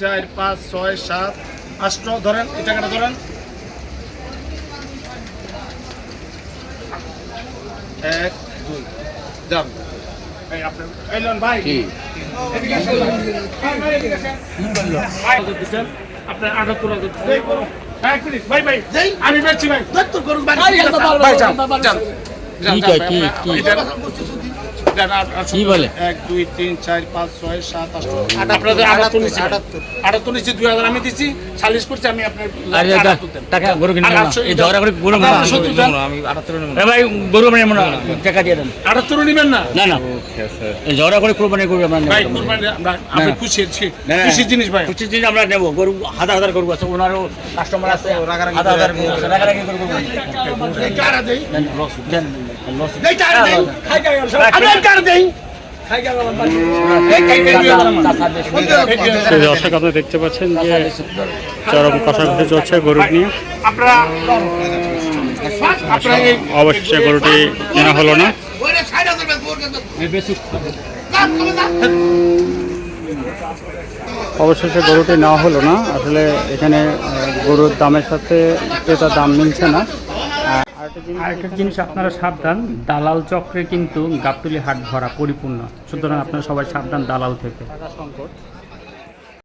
চার পাঁচ ছয় সাত আষ্ট ধরেন এই টাকাটা ধরেন। এক দুই যান। আপনার আটাত্তর আমি বেচছি ভাই। ভাই যান। যান। কি কি, কি? কি বলে? এক দুই তিন চার পাঁচ ছয় সাত আট আপনাদের আটাত্তর নিচ্ছি আটাত্তর নিচ্ছি দুই হাজার আমি দিচ্ছি সালিশ করছি আমি আপনার। টাকা গরু কিনে ঝগড়া করে গরু ভাই গরু মানে নেব না টাকা দিয়ে দেন। আটাত্তর নিবেন না? না না। এই ঝগড়া করে কোরবানি করব আমরা নেব ভাই না। আমরা-। খুশি। খুশির জিনিস ভাই। দিন আমরা নেব। গরু হাজার হাজার গরু আছে ওনারও কাস্টমার আছে। হাজার হাজার রাগারাগি কারা দেন, দর্শক আপনারা দেখতে পাচ্ছেন যে চরম কষাকষি চলছে গরুর নিয়ে। অবশেষে গরুটি কেনা হলো না। অবশেষে গরুটি নেওয়া হলো না। আসলে এখানে গরুর দামের সাথে ক্রেতার দাম মিলছে না। আরেকটা জিনিস- আপনারা সাবধান দালাল চক্রে কিন্তু গাবতলি হাট ভরা পরিপূর্ণ। সুতরাং আপনারা সবাই সাবধান দালাল থেকে। সংকট।